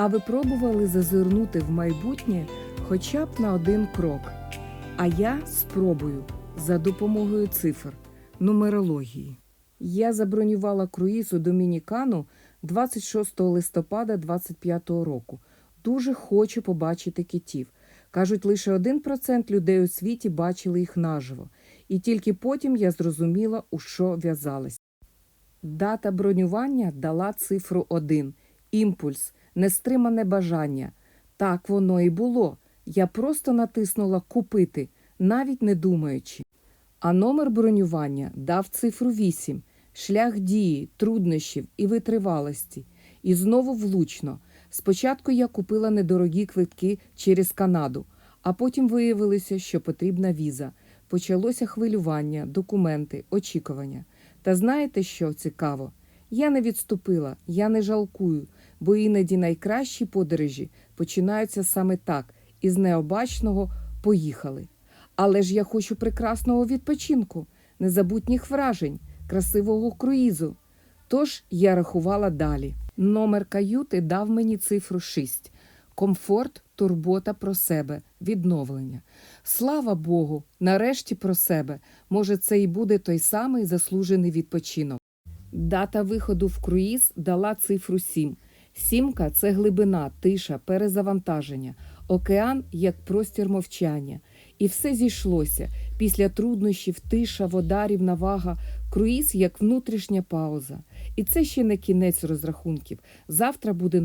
А ви пробували зазирнути в майбутнє хоча б на один крок? А я спробую за допомогою цифр нумерології. Я забронювала круїз у Домінікану 26 листопада 25 року. Дуже хочу побачити китів. Кажуть, лише 1% людей у світі бачили їх наживо. І тільки потім я зрозуміла, у що в'язалась. Дата бронювання дала цифру 1. Імпульс, нестримане бажання. Так воно і було. Я просто натиснула Купити, навіть не думаючи. А номер бронювання дав цифру 8. Шлях дії, труднощів і витривалості. І знову влучно. Спочатку я купила недорогі квитки через Канаду, а потім виявилося, що потрібна віза. Почалося хвилювання, документи, очікування. Та знаєте, що цікаво? Я не відступила, я не жалкую, бо іноді найкращі подорожі починаються саме так, із необачного поїхали. Але ж я хочу прекрасного відпочинку, незабутніх вражень, красивого круїзу. Тож я рахувала далі. Номер каюти дав мені цифру 6. Комфорт, турбота про себе, відновлення. Слава Богу, нарешті про себе. Може, це і буде той самий заслужений відпочинок. Дата виходу в круїз дала цифру 7. Сімка це глибина, тиша, перезавантаження, океан як простір мовчання. І все зійшлося. Після труднощів, тиша, вода, рівновага, круїз як внутрішня пауза. І це ще не кінець розрахунків. Завтра буде